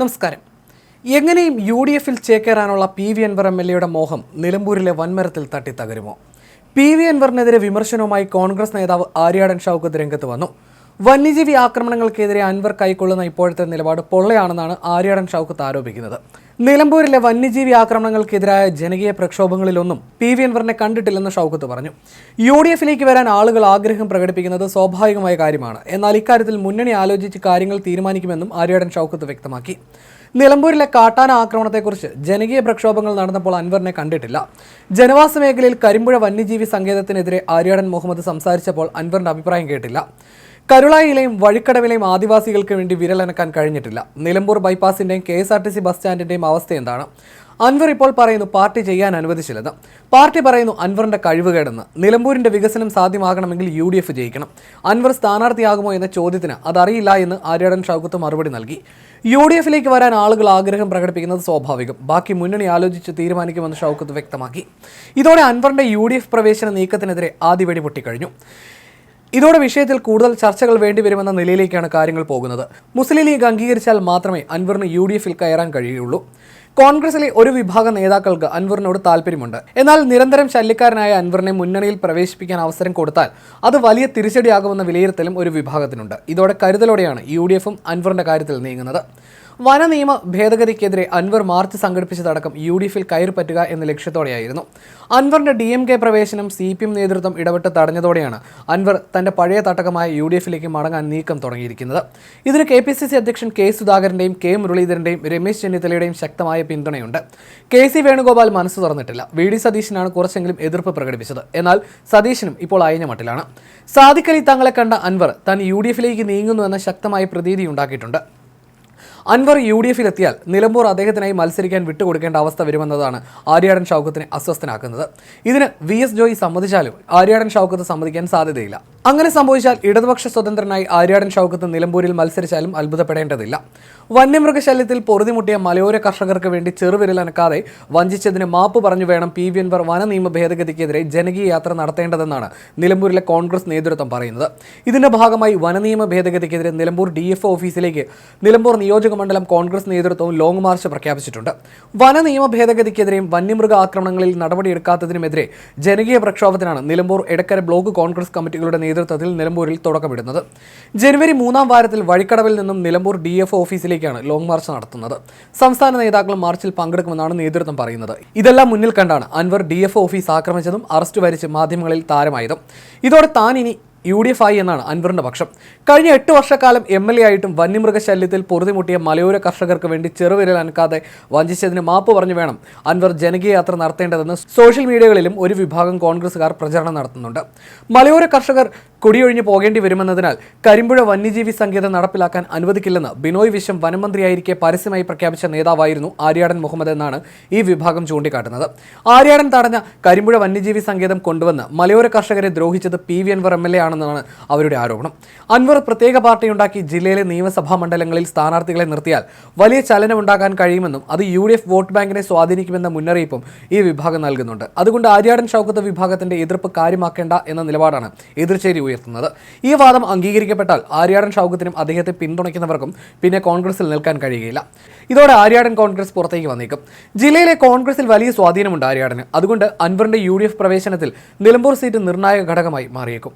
നമസ്കാരം. എങ്ങനെയും U D എഫിൽ ചേക്കേറാനുള്ള P V Anvar M L എയുടെ മോഹം നിലമ്പൂരിലെ വൻമരത്തിൽ തട്ടിത്തകരുമോ? പി വി അൻവറിനെതിരെ വിമർശനവുമായി കോൺഗ്രസ് നേതാവ് ആര്യാടൻ ഷൗക്കത്ത് രംഗത്ത് വന്നു. വന്യജീവി ആക്രമണങ്ങൾക്കെതിരെ അൻവർ കൈക്കൊള്ളുന്ന ഇപ്പോഴത്തെ നിലപാട് പൊള്ളയാണെന്നാണ് ആര്യാടൻ ഷൗക്കത്ത് ആരോപിക്കുന്നത്. നിലമ്പൂരിലെ വന്യജീവി ആക്രമണങ്ങൾക്കെതിരായ ജനകീയ പ്രക്ഷോഭങ്ങളിലൊന്നും പി വി അൻവറിനെ കണ്ടിട്ടില്ലെന്ന് ഷൗക്കത്ത് പറഞ്ഞു. യു ഡി എഫിലേക്ക് വരാൻ ആളുകൾ ആഗ്രഹം പ്രകടിപ്പിക്കുന്നത് സ്വാഭാവികമായ കാര്യമാണ്. എന്നാൽ ഇക്കാര്യത്തിൽ മുന്നണി ആലോചിച്ച് കാര്യങ്ങൾ തീരുമാനിക്കുമെന്നും ആര്യാടൻ ഷൗക്കത്ത് വ്യക്തമാക്കി. നിലമ്പൂരിലെ കാട്ടാന ആക്രമണത്തെക്കുറിച്ച് ജനകീയ പ്രക്ഷോഭങ്ങൾ നടന്നപ്പോൾ അൻവറിനെ കണ്ടിട്ടില്ല. ജനവാസ മേഖലയിൽ കരിമ്പുഴ വന്യജീവി സങ്കേതത്തിനെതിരെ ആര്യാടൻ മുഹമ്മദ് സംസാരിച്ചപ്പോൾ അൻവറിന്റെ അഭിപ്രായം കേട്ടില്ല. കരുളായിലെയും വഴിക്കടവിലെയും ആദിവാസികൾക്ക് വേണ്ടി വിരലനക്കാൻ കഴിഞ്ഞിട്ടില്ല. Nilambur ബൈപ്പാസിന്റെയും K S R T C bus സ്റ്റാൻഡിന്റെയും അവസ്ഥ എന്താണ്? അൻവർ ഇപ്പോൾ പറയുന്നു പാർട്ടി ചെയ്യാൻ അനുവദിച്ചില്ലെന്ന്. പാർട്ടി പറയുന്നു അൻവറിന്റെ കഴിവുകേടെന്ന്. നിലമ്പൂരിന്റെ വികസനം സാധ്യമാകണമെങ്കിൽ യു ഡി എഫ് ജയിക്കണം. അൻവർ സ്ഥാനാർത്ഥിയാകുമോ എന്ന ചോദ്യത്തിന് അതറിയില്ല എന്ന് ആര്യാടൻ ഷൗക്കത്ത് മറുപടി നൽകി. യു ഡി എഫിലേക്ക് വരാൻ ആളുകൾ ആഗ്രഹം പ്രകടിപ്പിക്കുന്നത് സ്വാഭാവികം. ബാക്കി മുന്നണി ആലോചിച്ച് തീരുമാനിക്കുമെന്ന് ഷൗക്കത്ത് വ്യക്തമാക്കി. ഇതോടെ അൻവറിന്റെ യു ഡി എഫ് പ്രവേശന നീക്കത്തിനെതിരെ ആദ്യ വെടി പൊട്ടിക്കഴിഞ്ഞു. ഇതോടെ വിഷയത്തിൽ കൂടുതൽ ചർച്ചകൾ വേണ്ടിവരുമെന്ന നിലയിലേക്കാണ് കാര്യങ്ങൾ പോകുന്നത്. മുസ്ലിം ലീഗ് അംഗീകരിച്ചാൽ മാത്രമേ അൻവറിന് യു ഡി എഫിൽ കയറാൻ കഴിയുള്ളൂ. കോൺഗ്രസിലെ ഒരു വിഭാഗം നേതാക്കൾക്ക് അൻവറിനോട് താല്പര്യമുണ്ട് എന്നാൽ നിരന്തരം ശല്യക്കാരനായ അൻവറിനെ മുന്നണിയിൽ പ്രവേശിപ്പിക്കാൻ അവസരം കൊടുത്താൽ അത് വലിയ തിരിച്ചടിയാകുമെന്ന വിലയിരുത്തലും ഒരു വിഭാഗത്തിനുണ്ട്. ഇതോടെ കരുതലോടെയാണ് യു ഡി എഫും അൻവറിന്റെ കാര്യത്തിൽ നീങ്ങുന്നത്. വന നിയമ ഭേദഗതിക്കെതിരെ അൻവർ മാർച്ച് സംഘടിപ്പിച്ചതടക്കം യു ഡി എഫിൽ കയറി പറ്റുക എന്ന ലക്ഷ്യത്തോടെയായിരുന്നു. അൻവറിന്റെ ഡി എം കെ പ്രവേശനം സി പി എം നേതൃത്വം ഇടപെട്ട് തടഞ്ഞതോടെയാണ് അൻവർ തന്റെ പഴയ തട്ടകമായ യു ഡി എഫിലേക്ക് മടങ്ങാൻ നീക്കം തുടങ്ങിയിരിക്കുന്നത്. ഇതിന് കെ പി സി സി അധ്യക്ഷൻ കെ സുധാകരന്റെയും കെ മുരളീധരന്റെയും രമേശ് ചെന്നിത്തലയുടെയും ശക്തമായ പിന്തുണയുണ്ട്. കെ സി വേണുഗോപാൽ മനസ്സ് തുറന്നിട്ടില്ല. വി ഡി സതീശനാണ് കുറച്ചെങ്കിലും എതിർപ്പ് പ്രകടിപ്പിച്ചത്. എന്നാൽ സതീശനും ഇപ്പോൾ അയഞ്ഞ മട്ടിലാണ്. സാദിഖലി തങ്ങളെ കണ്ട അൻവർ താൻ യു ഡി എഫിലേക്ക് നീങ്ങുന്നു എന്ന ശക്തമായ പ്രതീതി ഉണ്ടാക്കിയിട്ടുണ്ട്. അൻവർ യു ഡി എഫിലെത്തിയാൽ നിലമ്പൂർ അദ്ദേഹത്തിനായി മത്സരിക്കാൻ വിട്ടുകൊടുക്കേണ്ട അവസ്ഥ വരുമെന്നതാണ് ആര്യാടൻ ഷൗക്കത്തിനെ അസ്വസ്ഥനാക്കുന്നത്. ഇതിന് വി എസ് ജോയി സമ്മതിച്ചാലും ആര്യാടൻ ഷൗക്കത്ത് സമ്മതിക്കാൻ സാധ്യതയില്ല. അങ്ങനെ സംഭവിച്ചാൽ ഇടതുപക്ഷ സ്വതന്ത്രനായി ആര്യാടൻ ഷൗക്കത്ത് നിലമ്പൂരിൽ മത്സരിച്ചാലും അത്ഭുതപ്പെടേണ്ടതില്ല. വന്യമൃഗശല്യത്തിൽ പൊറുതിമുട്ടിയ മലയോര കർഷകർക്ക് വേണ്ടി ചെറുവിരലനക്കാതെ വഞ്ചിച്ചതിന് മാപ്പ് പറഞ്ഞു വേണം പി വി എൻവർ വന നിയമ ഭേദഗതിക്കെതിരെ ജനകീയ യാത്ര നടത്തേണ്ടതെന്നാണ് നിലമ്പൂരിലെ കോൺഗ്രസ് നേതൃത്വം പറയുന്നത്. ഇതിന്റെ ഭാഗമായി വനനിയമ ഭേദഗതിക്കെതിരെ നിലമ്പൂർ ഡി എഫ് ഓഫീസിലേക്ക് നിലമ്പൂർ നിയോജക മണ്ഡലം കോൺഗ്രസ് നേതൃത്വവും ലോങ് മാർച്ച് പ്രഖ്യാപിച്ചിട്ടുണ്ട്. വന നിയമ ഭേദഗതിക്കെതിരെയും വന്യമൃഗ ആക്രമണങ്ങളിൽ നടപടിയെടുക്കാത്തതിനുമെതിരെ ജനകീയ പ്രക്ഷോഭത്തിനാണ് നിലമ്പൂർ എടക്കര ബ്ലോക്ക് കോൺഗ്രസ് കമ്മിറ്റികളുടെ നേതൃത്വത്തിൽ നിലമ്പൂരിൽ തുടക്കമിടുന്നത്. ജനുവരി മൂന്നാം വാരത്തിൽ വഴിക്കടവിൽ നിന്നും നിലമ്പൂർ ഡി എഫ് ഓഫീസിലേക്കാണ് ലോങ് മാർച്ച് നടത്തുന്നത്. സംസ്ഥാന നേതാക്കൾ മാർച്ചിൽ പങ്കെടുക്കുമെന്നാണ് നേതൃത്വം പറയുന്നത്. ഇതെല്ലാം മുന്നിൽ കണ്ടാണ് അൻവർ ഡി എഫ് ഓഫീസ് ആക്രമിച്ചതും അറസ്റ്റ് വരിച്ച് മാധ്യമങ്ങളിൽ താരമായതും. ഇതോടെ താൻ ഇനി യു ഡി എഫ് ആയി എന്നാണ് അൻവറിന്റെ പക്ഷം. കഴിഞ്ഞ എട്ട് വർഷക്കാലം എം എൽ എ ആയിട്ടും വന്യമൃഗശല്യത്തിൽ പൊറുതിമുട്ടിയ മലയോര കർഷകർക്ക് വേണ്ടി ചെറുവിരൽ അനക്കാതെ വഞ്ചിച്ചതിന് മാപ്പ് പറഞ്ഞു വേണം അൻവർ ജനകീയ യാത്ര നടത്തേണ്ടതെന്ന് സോഷ്യൽ മീഡിയകളിലും ഒരു വിഭാഗം കോൺഗ്രസുകാർ പ്രചാരണം നടത്തുന്നുണ്ട്. മലയോര കർഷകർ കുടിയൊഴിഞ്ഞു പോകേണ്ടി വരുമെന്നതിനാൽ കരിമ്പുഴ വന്യജീവി സങ്കേതം നടപ്പിലാക്കാൻ അനുവദിക്കില്ലെന്ന് ബിനോയ് വിശ്വം വനമന്ത്രിയായിരിക്കെ പരസ്യമായി പ്രഖ്യാപിച്ച നേതാവായിരുന്നു ആര്യാടൻ മുഹമ്മദ് എന്നാണ് ഈ വിഭാഗം ചൂണ്ടിക്കാട്ടുന്നത്. ആര്യാടൻ തടഞ്ഞ കരിമ്പുഴ വന്യജീവി സങ്കേതം കൊണ്ടുവന്ന് മലയോര കർഷകരെ ദ്രോഹിച്ചത് P V Anvar M L A ആണെന്നാണ് അവരുടെ ആരോപണം. അൻവർ പ്രത്യേക പാർട്ടിയുണ്ടാക്കി ജില്ലയിലെ നിയമസഭാ മണ്ഡലങ്ങളിൽ സ്ഥാനാർത്ഥികളെ നിർത്തിയാൽ വലിയ ചലനമുണ്ടാക്കാൻ കഴിയുമെന്നും അത് യു ഡി എഫ് വോട്ട് ബാങ്കിനെ സ്വാധീനിക്കുമെന്ന മുന്നറിയിപ്പും ഈ വിഭാഗം നൽകുന്നുണ്ട്. അതുകൊണ്ട് ആര്യാടൻ ഷൗക്കത്ത് വിഭാഗത്തിന്റെ എതിർപ്പ് കാര്യമാക്കേണ്ട എന്ന നിലപാടാണ് എതിർചേരി ഉയർത്തുന്നത്. ഈ വാദം അംഗീകരിക്കപ്പെട്ടാൽ ആര്യാടൻ ഷൗക്കത്തിനും അദ്ദേഹത്തെ പിന്തുണയ്ക്കുന്നവർക്കും പിന്നെ കോൺഗ്രസിൽ നിൽക്കാൻ കഴിയുകയില്ല. ഇതോടെ ആര്യാടൻ കോൺഗ്രസ് പുറത്തേക്ക് വന്നേക്കും. ജില്ലയിലെ കോൺഗ്രസിൽ വലിയ സ്വാധീനമുണ്ട് ആര്യാടന്. അതുകൊണ്ട് അൻവറിന്റെ യു പ്രവേശനത്തിൽ നിലമ്പൂർ സീറ്റ് നിർണായക ഘടകമായി മാറിയേക്കും.